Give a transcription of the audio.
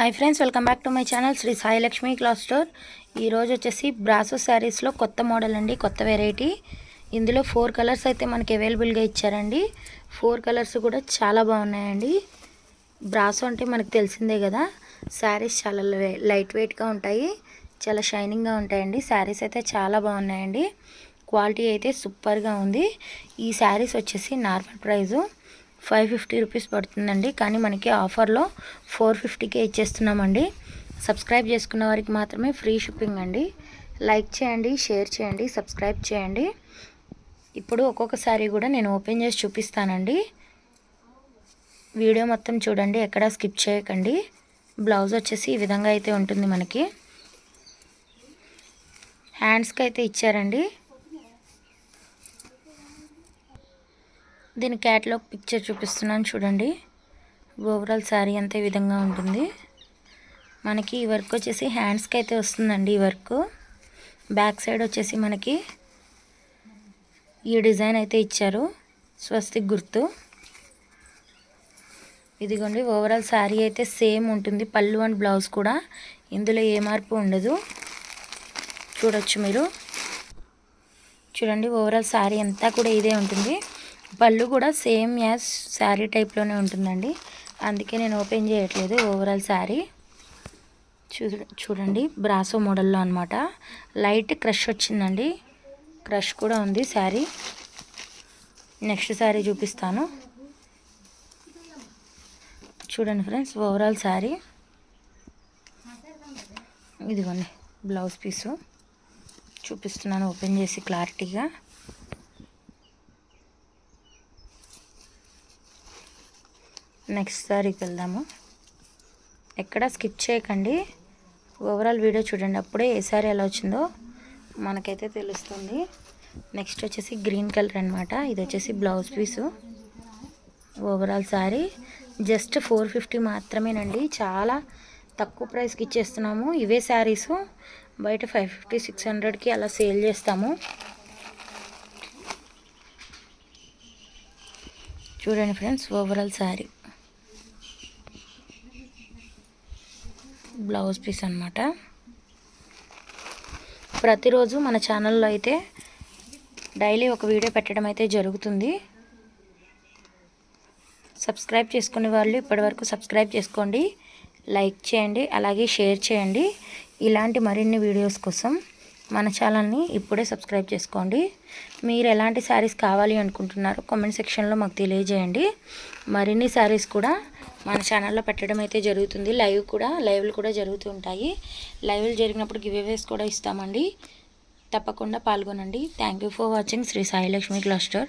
Hi friends welcome back to my channel Sri Sai Lakshmi cloth store. ఈరోజు వచ్చేసి brasso శారీస్లో కొత్త model అండి కొత్త వెరైటీ ఇందులో ఫోర్ కలర్స్ అయితే మనకి అవైలబుల్గా ఇచ్చారండి. ఫోర్ కలర్స్ కూడా చాలా బాగున్నాయండి. బ్రాసో అంటే మనకు తెలిసిందే కదా శారీస్ చాలా లైట్ వెయిట్గా ఉంటాయి చాలా షైనింగ్గా ఉంటాయండి. శారీస్ అయితే చాలా బాగున్నాయండి. క్వాలిటీ అయితే సూపర్గా ఉంది. ఈ శారీస్ వచ్చేసి normal price five fifty rupees పడుతుందండి. కానీ మనకి ఆఫర్లో ఫోర్ ఫిఫ్టీకే ఇచ్చేస్తున్నామండి. సబ్స్క్రైబ్ చేసుకున్న వారికి మాత్రమే ఫ్రీ షిప్పింగ్ అండి. లైక్ చేయండి షేర్ చేయండి సబ్స్క్రైబ్ చేయండి. ఇప్పుడు ఒక్కొక్కసారి కూడా నేను ఓపెన్ చేసి చూపిస్తానండి. వీడియో మొత్తం చూడండి ఎక్కడ స్కిప్ చేయకండి. బ్లౌజ్ వచ్చేసి ఈ విధంగా అయితే ఉంటుంది మనకి. హ్యాండ్స్కి అయితే ఇచ్చారండి. దీని క్యాట్లాగ్ పిక్చర్ చూపిస్తున్నాను చూడండి. ఓవరాల్ శారీ అంతే విధంగా ఉంటుంది. మనకి ఈ వర్క్ వచ్చేసి హ్యాండ్స్కి అయితే వస్తుందండి ఈ వర్క్ బ్యాక్ సైడ్ వచ్చేసి మనకి ఈ డిజైన్ అయితే ఇచ్చారు. స్వస్తిక్ గుర్తు. ఇదిగోండి ఓవరాల్ శారీ అయితే సేమ్ ఉంటుంది. పళ్ళు అండ్ బ్లౌజ్ కూడా. ఇందులో ఏ మార్పు ఉండదు. చూడొచ్చు మీరు. చూడండి ఓవరాల్ శారీ అంతా కూడా ఇదే ఉంటుంది. పళ్ళు కూడా సేమ్ యాజ్ శారీ టైప్లోనే ఉంటుందండి. అందుకే నేను ఓపెన్ చేయట్లేదు ఓవరాల్ శారీ. చూ చూడండి బ్రాసో మోడల్లో అనమాట లైట్ క్రష్ వచ్చిందండి. క్రష్ కూడా ఉంది శారీ. నెక్స్ట్ శారీ చూపిస్తాను. చూడండి ఫ్రెండ్స్ ఓవరాల్ శారీ. ఇదిగోండి బ్లౌజ్ పీసు. చూపిస్తున్నాను ఓపెన్ చేసి క్లారిటీగా. నెక్స్ట్ సారీకి వెళ్దాము. ఎక్కడ స్కిప్ చేయకండి. ఓవరాల్ వీడియో చూడండి. అప్పుడే ఏ సారీ ఎలా వచ్చిందో మనకైతే తెలుస్తుంది. నెక్స్ట్ వచ్చేసి గ్రీన్ కలర్ అనమాట ఇది వచ్చేసి blouse piece. Overall sari. Just four fifty మాత్రమేనండి. చాలా తక్కువ ప్రైస్కి ఇచ్చేస్తున్నాము. ఇవే శారీస్ బయట ఫైవ్ ఫిఫ్టీ సిక్స్ హండ్రెడ్కి అలా సేల్ చేస్తాము. చూడండి friends overall sari blouse piece అనమాట ప్రతిరోజు మన ఛానల్లో అయితే డైలీ ఒక వీడియో పెట్టడం అయితే జరుగుతుంది. సబ్స్క్రైబ్ చేసుకునే వాళ్ళు ఇప్పటివరకు సబ్స్క్రైబ్ చేసుకోండి లైక్ చేయండి అలాగే షేర్ చేయండి. ఇలాంటి మరిన్ని వీడియోస్ కోసం మన ఛానల్ని ఇప్పుడే సబ్స్క్రైబ్ చేసుకోండి. మీరు ఎలాంటి శారీస్ కావాలి అనుకుంటున్నారో కామెంట్ సెక్షన్లో మాకు తెలియజేయండి. మరిన్ని శారీస్ కూడా మన ఛానల్లో పెట్టడం అయితే జరుగుతుంది. లైవ్ కూడా లైవ్లు కూడా జరుగుతూ ఉంటాయి. లైవ్లు జరిగినప్పుడు గివేవేస్ కూడా ఇస్తామండి. తప్పకుండా పాల్గొనండి. Thank you for watching Sri Sailakshmi cluster